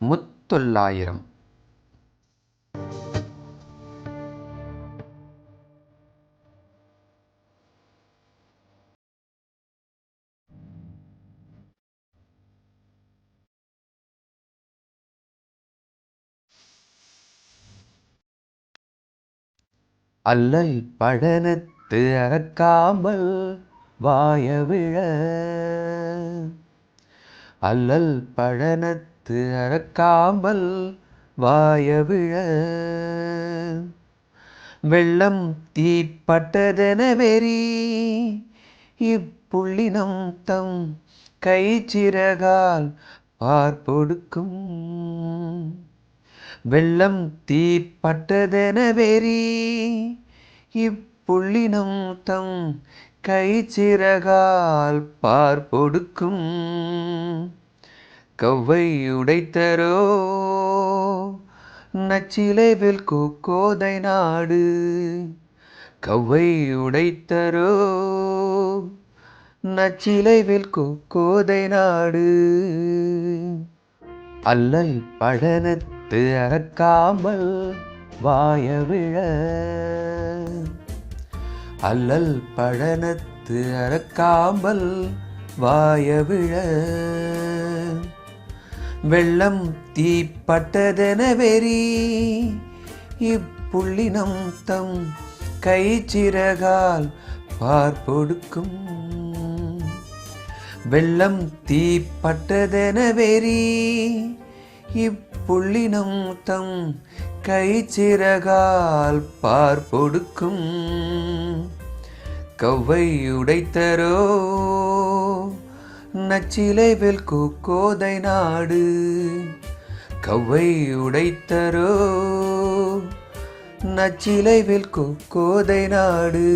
முத்தொள்ளாயிரம். அல்லல் படனத்து அறக்காமல் வாயவிழ. அல்லல் பழனத்து அறக்காமல் வாயவிழ வெள்ளம் தீட்பட்டதென வெறி இப்புள்ளினம் தம் கை சிறகால் பார்ப்பொடுக்கும் வெள்ளம் தீட்பட்டதென வெறி இப்புள்ளினம் தம் கை சிறகால் பார்ப்பொடுக்கும் கவ்வை உடைத்தரோ நச்சிலைவில் கோதை நாடு கவ்வை உடைத்தரோ நச்சிலைவில் கோதை நாடு அல்லல் பழனத்து அறக்காமல் வாயவிழ. அல்லல் பழனத்து அறக்காமல் வாயவிழ. வெள்ளம் தீப்பட்டதென வெறி இப்புள்ளினம் தம் கை சிறகால் பார்ப்பொடுக்கும் வெள்ளம் தீப்பட்டதென வெறி இப்புள்ளினம் தம் கை சிறகால் பார்ப்பொடுக்கும் கவ்வை உடைத்தரோ நச்சிலைவில் கோதை நாடு கவ்வை உடைத்தரோ? நச்சிலைவில் கோதை நாடு.